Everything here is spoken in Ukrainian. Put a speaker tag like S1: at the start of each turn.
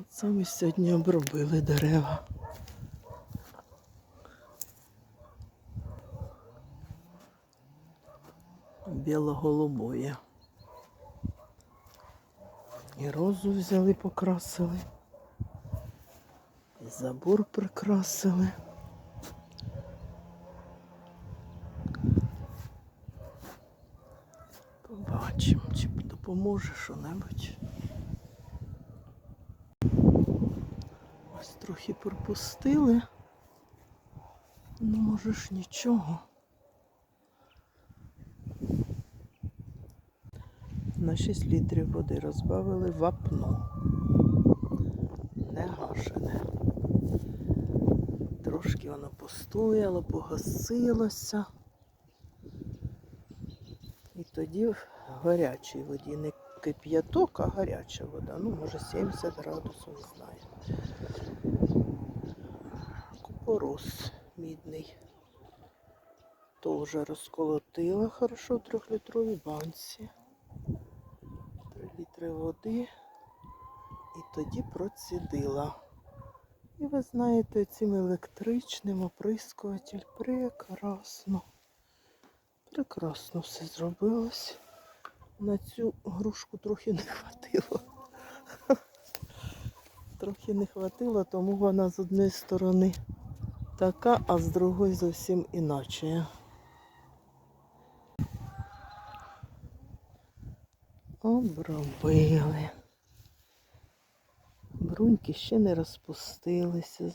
S1: Оце ми сьогодні обробили дерева. Біло-голубоє. І розу взяли, покрасили. І забор прикрасили. Побачимо, чи допоможе що-небудь. Ось трохи пропустили. Ну, може ж нічого. На 6 літрів води розбавили вапно. Не гашене. Трошки воно постояло, погасилося. І тоді в гарячій воді, не кип'яток, а гаряча вода. Ну, може 70 градусів, не знаю. Купорос мідний. Теж розколотила хорошо в трьохлітровій банці. 3 літри води. І тоді процідила. І ви знаєте, цим електричним оприскуватель прекрасно. Прекрасно все зробилось. На цю грушку трохи не хватило. Трохи не хватило, тому вона з однієї сторони така, а з другої зовсім іначе. Обробили. Бруньки ще не розпустилися.